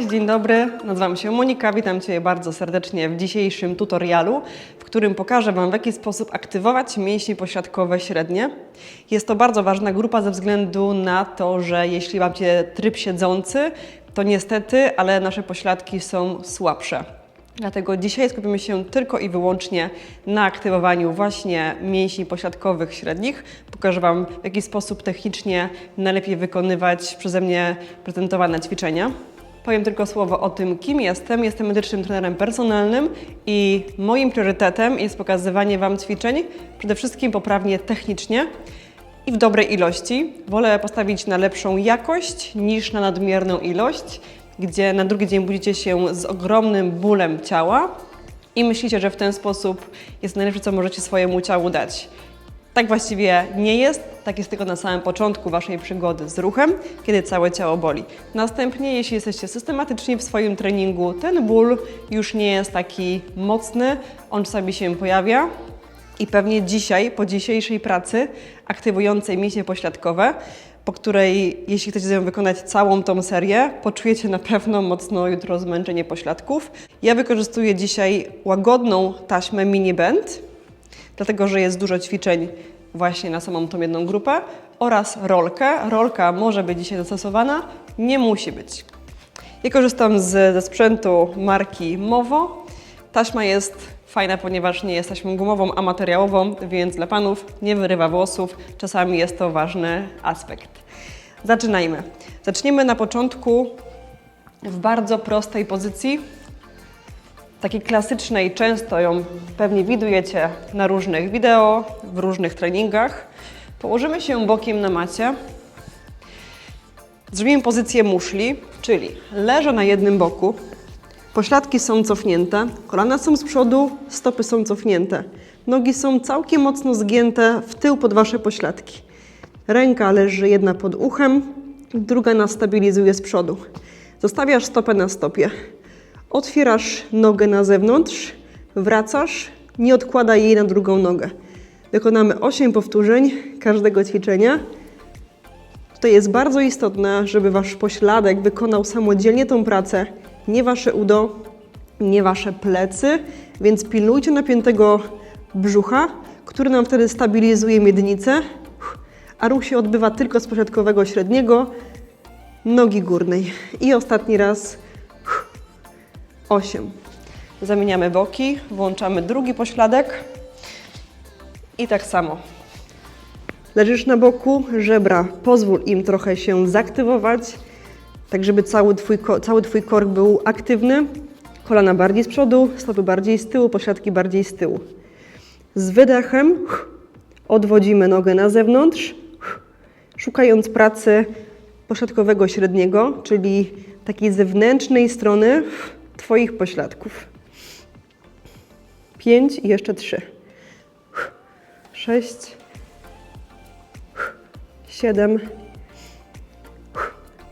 Cześć, dzień dobry. Nazywam się Monika. Witam Cię bardzo serdecznie w dzisiejszym tutorialu, w którym pokażę Wam, w jaki sposób aktywować mięśnie pośladkowe średnie. Jest to bardzo ważna grupa ze względu na to, że jeśli macie tryb siedzący, to niestety, ale nasze pośladki są słabsze. Dlatego dzisiaj skupimy się tylko i wyłącznie na aktywowaniu właśnie mięśni pośladkowych średnich. Pokażę Wam, w jaki sposób technicznie najlepiej wykonywać przeze mnie prezentowane ćwiczenia. Powiem tylko słowo o tym, kim jestem. Jestem medycznym trenerem personalnym i moim priorytetem jest pokazywanie Wam ćwiczeń przede wszystkim poprawnie technicznie i w dobrej ilości. Wolę postawić na lepszą jakość niż na nadmierną ilość, gdzie na drugi dzień budzicie się z ogromnym bólem ciała i myślicie, że w ten sposób jest najlepsze, co możecie swojemu ciału dać. Tak właściwie nie jest, tak jest tylko na samym początku Waszej przygody z ruchem, kiedy całe ciało boli. Następnie, jeśli jesteście systematyczni w swoim treningu, ten ból już nie jest taki mocny, on czasami się pojawia, i pewnie dzisiaj, po dzisiejszej pracy aktywującej mięśnie pośladkowe, po której, jeśli chcecie nią wykonać całą tą serię, poczujecie na pewno mocno jutro zmęczenie pośladków. Ja wykorzystuję dzisiaj łagodną taśmę mini band, dlatego że jest dużo ćwiczeń właśnie na samą tą jedną grupę oraz rolkę. Rolka może być dzisiaj zastosowana, nie musi być. Ja korzystam z, ze sprzętu marki Movo. Taśma jest fajna, ponieważ nie jest taśmą gumową, a materiałową, więc dla panów nie wyrywa włosów. Czasami jest to ważny aspekt. Zaczynajmy. Zaczniemy na początku w bardzo prostej pozycji, takiej klasycznej, często ją pewnie widujecie na różnych wideo, w różnych treningach. Położymy się bokiem na macie. Zrobimy pozycję muszli, czyli leżę na jednym boku, pośladki są cofnięte, kolana są z przodu, stopy są cofnięte. Nogi są całkiem mocno zgięte w tył pod Wasze pośladki. Ręka leży jedna pod uchem, druga nas stabilizuje z przodu. Zostawiasz stopę na stopie. Otwierasz nogę na zewnątrz, wracasz, nie odkładaj jej na drugą nogę. Wykonamy 8 powtórzeń każdego ćwiczenia. Tutaj jest bardzo istotne, żeby Wasz pośladek wykonał samodzielnie tą pracę, nie Wasze udo, nie Wasze plecy, więc pilnujcie napiętego brzucha, który nam wtedy stabilizuje miednicę, a ruch się odbywa tylko z pośladkowego średniego, nogi górnej. I ostatni raz 8. Zamieniamy boki, włączamy drugi pośladek i tak samo. Leżysz na boku, żebra, pozwól im trochę się zaktywować, tak żeby cały twój, cały twój kork był aktywny. Kolana bardziej z przodu, stopy bardziej z tyłu, pośladki bardziej z tyłu. Z wydechem odwodzimy nogę na zewnątrz, szukając pracy pośladkowego średniego, czyli takiej zewnętrznej strony Twoich pośladków. Pięć i jeszcze trzy. Sześć, siedem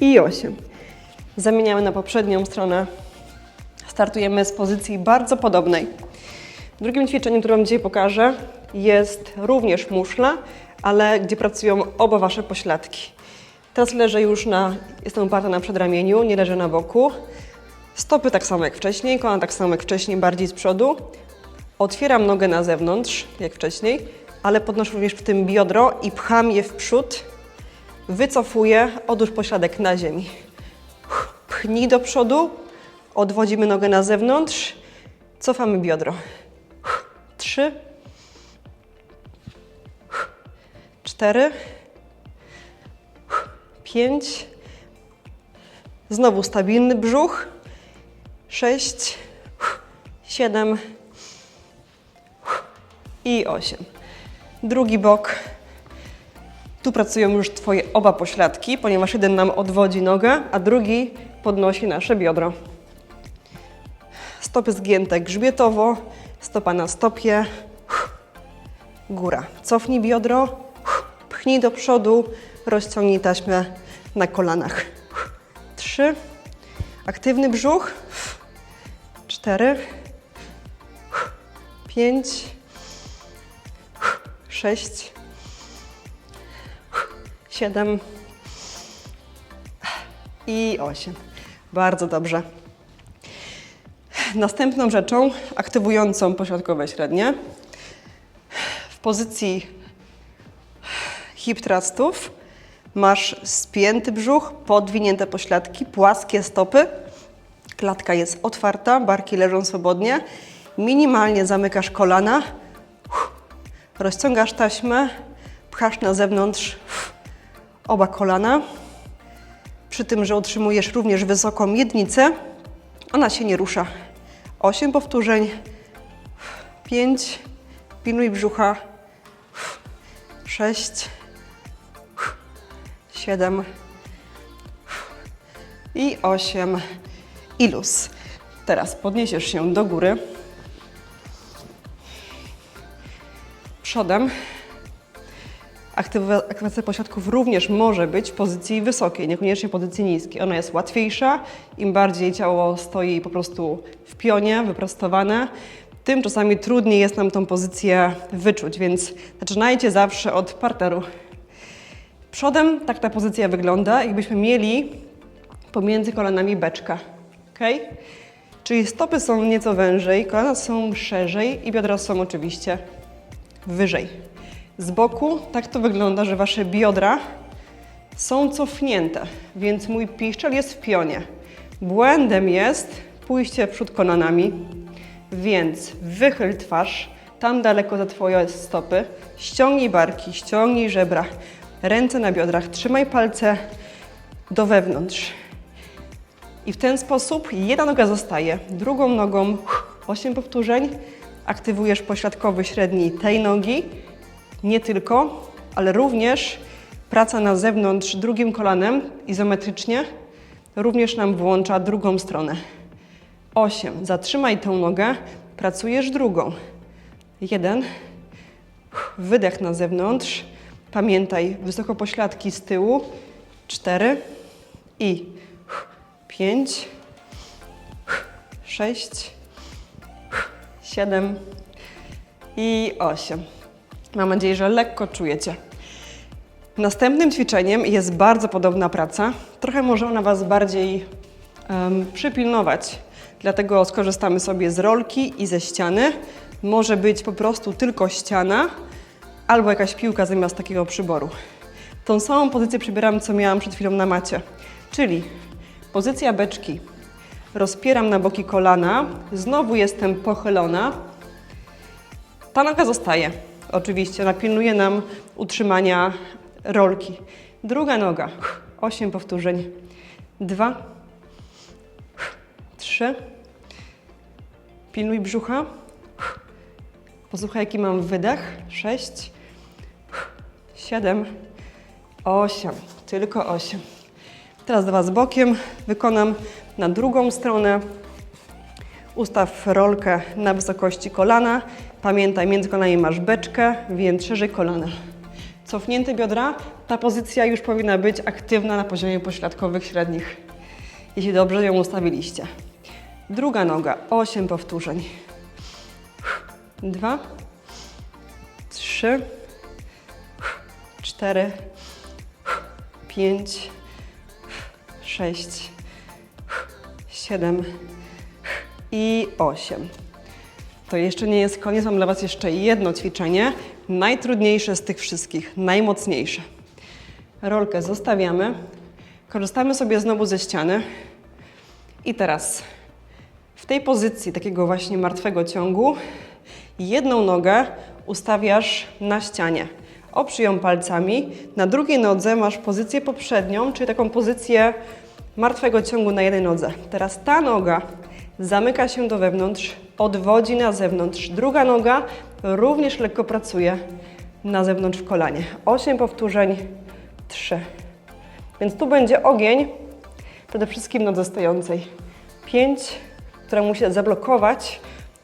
i osiem. Zamieniamy na poprzednią stronę. Startujemy z pozycji bardzo podobnej. Drugim ćwiczeniem, które Wam dzisiaj pokażę, jest również muszla, ale gdzie pracują oba Wasze pośladki. Teraz leżę już na, jestem oparta na przedramieniu, nie leżę na boku. Stopy tak samo jak wcześniej, kolana tak samo jak wcześniej, bardziej z przodu. Otwieram nogę na zewnątrz, jak wcześniej, ale podnoszę również w tym biodro i pcham je w przód. Wycofuję, odłóż pośladek na ziemi. Pchnij do przodu, odwodzimy nogę na zewnątrz, cofamy biodro. Trzy, cztery, pięć, znowu stabilny brzuch, sześć, siedem i osiem. Drugi bok. Tu pracują już Twoje oba pośladki, ponieważ jeden nam odwodzi nogę, a drugi podnosi nasze biodro. Stopy zgięte grzbietowo, stopa na stopie, góra. Cofnij biodro, pchnij do przodu, rozciągnij taśmę na kolanach. Trzy, aktywny brzuch, cztery, pięć, sześć, siedem i osiem. Bardzo dobrze. Następną rzeczą aktywującą pośladkowe średnie w pozycji hip thrustów masz spięty brzuch, podwinięte pośladki, płaskie stopy. Klatka jest otwarta, barki leżą swobodnie. Minimalnie zamykasz kolana. Rozciągasz taśmę, pchasz na zewnątrz oba kolana. Przy tym, że utrzymujesz również wysoką miednicę, ona się nie rusza. 8 powtórzeń, 5, pilnuj brzucha, 6, 7 i 8 i luz. Teraz podniesiesz się do góry. Przodem Aktywa- Aktywacja pośladków również może być w pozycji wysokiej, niekoniecznie pozycji niskiej. Ona jest łatwiejsza, im bardziej ciało stoi po prostu w pionie, wyprostowane, tym czasami trudniej jest nam tą pozycję wyczuć, więc zaczynajcie zawsze od parteru. Przodem tak ta pozycja wygląda, jakbyśmy mieli pomiędzy kolanami beczka. Ok? Czyli stopy są nieco wężej, kolana są szerzej i biodra są oczywiście wyżej. Z boku tak to wygląda, że wasze biodra są cofnięte, więc mój piszczel jest w pionie. Błędem jest pójście przód kolanami, więc wychyl twarz tam daleko za twoje stopy, ściągnij barki, ściągnij żebra, ręce na biodrach, trzymaj palce do wewnątrz. I w ten sposób jedna noga zostaje, drugą nogą 8 powtórzeń, aktywujesz pośladkowy średni tej nogi, nie tylko, ale również praca na zewnątrz drugim kolanem izometrycznie również nam włącza drugą stronę. 8. Zatrzymaj tę nogę, pracujesz drugą. 1. Wydech na zewnątrz. Pamiętaj, wysoko pośladki z tyłu. 4 i 5, 6, 7 i 8. Mam nadzieję, że lekko czujecie. Następnym ćwiczeniem jest bardzo podobna praca. Trochę może ona Was bardziej em, przypilnować, dlatego skorzystamy sobie z rolki i ze ściany. Może być po prostu tylko ściana albo jakaś piłka zamiast takiego przyboru. Tą samą pozycję przybieram, co miałam przed chwilą na macie, czyli pozycja beczki. Rozpieram na boki kolana, znowu jestem pochylona, ta noga zostaje. Oczywiście, ona pilnuje nam utrzymania rolki. Druga noga. 8 powtórzeń. Dwa. Trzy. Pilnuj brzucha. Posłuchaj, jaki mam wydech. Sześć. Siedem. Osiem. Tylko osiem. Teraz do Was bokiem. Wykonam na drugą stronę. Ustaw rolkę na wysokości kolana. Pamiętaj, między kolanami masz beczkę, więc szerzej kolana. Cofnięte biodra. Ta pozycja już powinna być aktywna na poziomie pośladkowych średnich, jeśli dobrze ją ustawiliście. Druga noga, 8 powtórzeń. Dwa, trzy, cztery, pięć, sześć, siedem i osiem. To jeszcze nie jest koniec, mam dla Was jeszcze jedno ćwiczenie, najtrudniejsze z tych wszystkich, najmocniejsze. Rolkę zostawiamy, korzystamy sobie znowu ze ściany i teraz w tej pozycji takiego właśnie martwego ciągu jedną nogę ustawiasz na ścianie. Oprzyj ją palcami. Na drugiej nodze masz pozycję poprzednią, czyli taką pozycję martwego ciągu na jednej nodze. Teraz ta noga zamyka się do wewnątrz, odwodzi na zewnątrz. Druga noga również lekko pracuje na zewnątrz w kolanie. 8 powtórzeń, 3. Więc tu będzie ogień przede wszystkim nodze stojącej. 5, która musi zablokować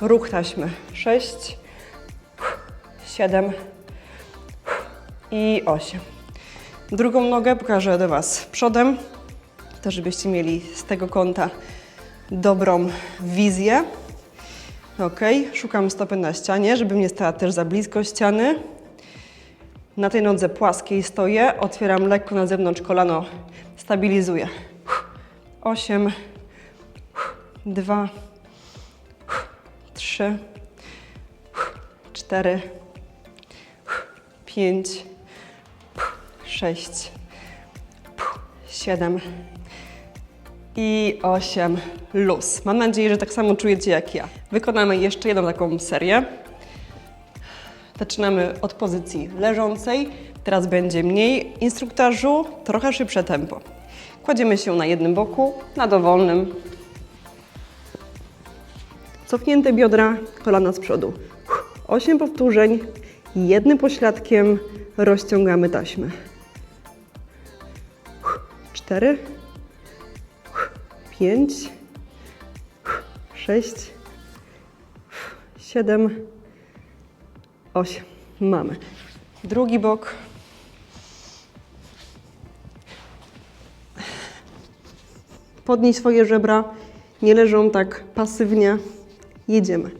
ruch taśmy. 6, 7 i 8. Drugą nogę pokażę do Was przodem, to żebyście mieli z tego kąta dobrą wizję. Ok, szukam stopy na ścianie, żebym nie stała też za blisko ściany. Na tej nodze płaskiej stoję, otwieram lekko na zewnątrz kolano, stabilizuję. 8, dwa, trzy, cztery, pięć, sześć, siedem i osiem. Luz. Mam nadzieję, że tak samo czujecie jak ja. Wykonamy jeszcze jedną taką serię. Zaczynamy od pozycji leżącej. Teraz będzie mniej instruktażu, trochę szybsze tempo. Kładziemy się na jednym boku, na dowolnym. Cofnięte biodra, kolana z przodu. 8 powtórzeń, jednym pośladkiem rozciągamy taśmę. 4, 5, 6, 7, 8. Mamy. Drugi bok. Podnieś swoje żebra. Nie leżą tak pasywnie. Jedziemy.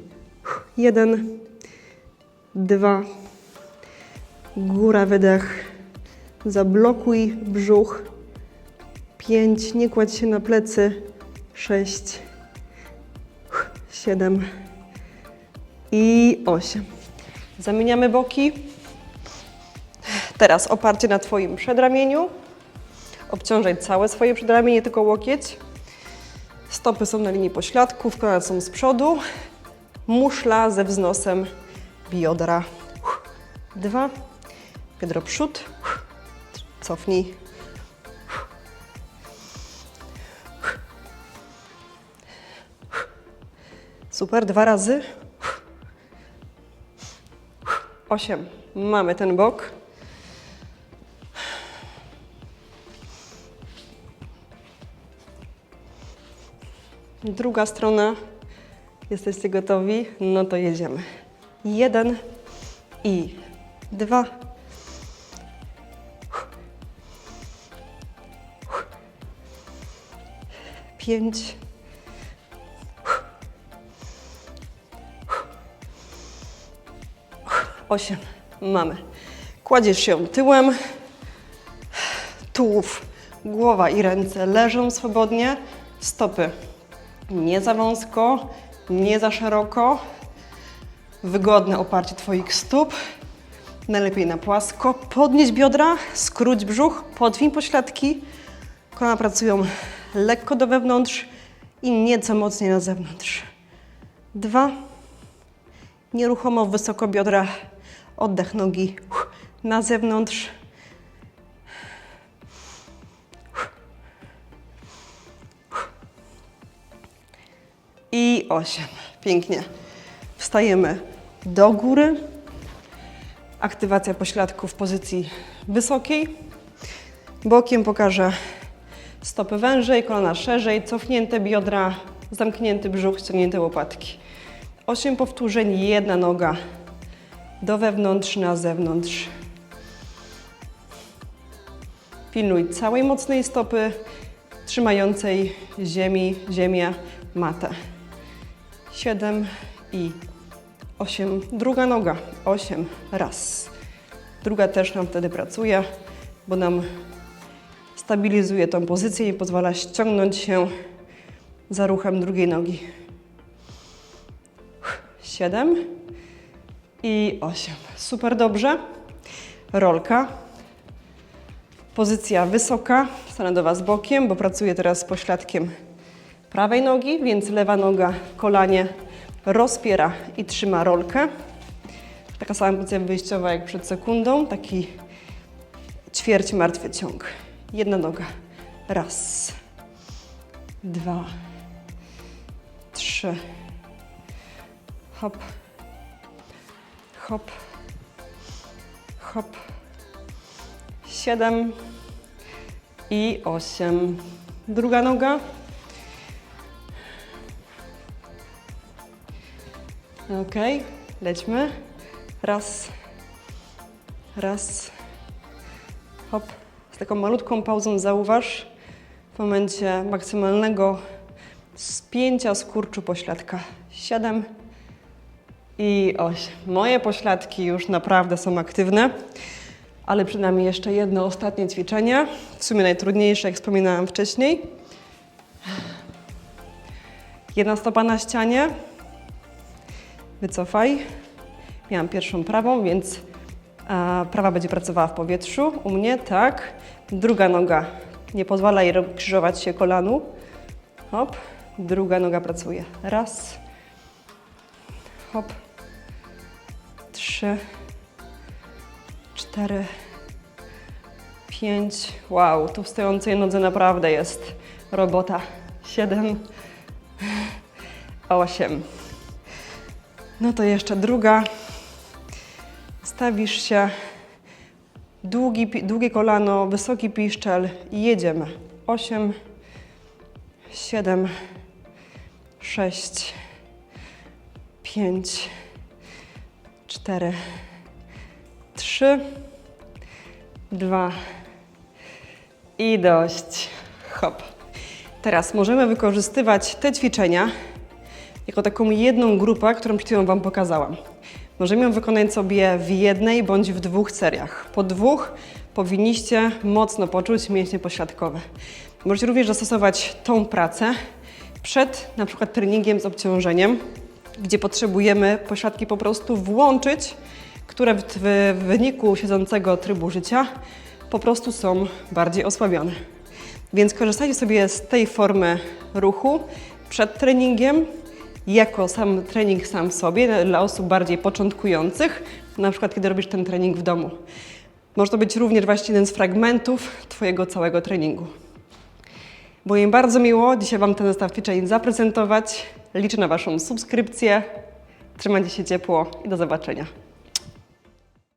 Jeden, dwa, góra, wydech. Zablokuj brzuch. Pięć, nie kładź się na plecy. Sześć, siedem i osiem. Zamieniamy boki. Teraz oparcie na Twoim przedramieniu. Obciążaj całe swoje przedramię, nie tylko łokieć. Stopy są na linii pośladków, kolana są z przodu. Muszla ze wznosem biodra. Dwa. Biodro przód. Cofnij. Super, dwa razy. Osiem. Mamy ten bok. Druga strona. Jesteście gotowi? No to jedziemy. Jeden i dwa. Pięć. Osiem. Mamy. Kładziesz się tyłem. Tułów, głowa i ręce leżą swobodnie. Stopy nie za wąsko, nie za szeroko. Wygodne oparcie Twoich stóp. Najlepiej na płasko. Podnieś biodra, skróć brzuch, podwiń pośladki. Kolana pracują lekko do wewnątrz i nieco mocniej na zewnątrz. Dwa. Nieruchomo wysoko biodra. Oddech nogi na zewnątrz. I osiem. Pięknie. Wstajemy do góry. Aktywacja pośladków w pozycji wysokiej. Bokiem pokażę stopy wężej, kolana szerzej, cofnięte biodra, zamknięty brzuch, ściągnięte łopatki. Osiem powtórzeń, jedna noga do wewnątrz, na zewnątrz. Pilnuj całej mocnej stopy trzymającej ziemi, ziemię, matę. Siedem i osiem. Druga noga. Osiem. Raz. Druga też nam wtedy pracuje, bo nam stabilizuje tą pozycję i pozwala ściągnąć się za ruchem drugiej nogi. Siedem i osiem. Super dobrze. Rolka. Pozycja wysoka. Stanę do Was bokiem, bo pracuję teraz pośladkiem prawej nogi, więc lewa noga kolanie rozpiera i trzyma rolkę. Taka sama pozycja wyjściowa jak przed sekundą, taki ćwierć martwy ciąg. Jedna noga. Raz, dwa, trzy, hop, hop, hop, siedem i osiem. Druga noga. Ok, lećmy. Raz, raz, hop. Z taką malutką pauzą zauważ w momencie maksymalnego spięcia skurczu pośladka. Siedem i osiem. Moje pośladki już naprawdę są aktywne, ale przed nami jeszcze jedno ostatnie ćwiczenie. W sumie najtrudniejsze, jak wspominałam wcześniej. Jedna stopa na ścianie. Wycofaj. Miałam pierwszą prawą, więc a, prawa będzie pracowała w powietrzu. U mnie tak. Druga noga. Nie pozwala jej krzyżować się kolanu. Hop. Druga noga pracuje. Raz. Trzy. Cztery. Pięć. Wow, tu w stojącej nodze naprawdę jest robota. Siedem. Osiem. No to jeszcze druga. Stawisz się. Długi, długie kolano, wysoki piszczel i jedziemy. Osiem. Siedem. Sześć. Pięć. Cztery. Trzy. Dwa. I dość. Hop. Teraz możemy wykorzystywać te ćwiczenia jako taką jedną grupę, którą przed chwilą Wam pokazałam. Możemy ją wykonać sobie w jednej bądź w dwóch seriach. Po dwóch powinniście mocno poczuć mięśnie pośladkowe. Możecie również zastosować tą pracę przed na przykład treningiem z obciążeniem, gdzie potrzebujemy pośladki po prostu włączyć, które w, w wyniku siedzącego trybu życia po prostu są bardziej osłabione. Więc korzystajcie sobie z tej formy ruchu przed treningiem, jako sam trening sam sobie dla osób bardziej początkujących, na przykład kiedy robisz ten trening w domu. Może to być również właśnie jeden z fragmentów Twojego całego treningu. Było mi bardzo miło dzisiaj Wam ten zestaw ćwiczeń zaprezentować. Liczę na Waszą subskrypcję. Trzymajcie się ciepło i do zobaczenia.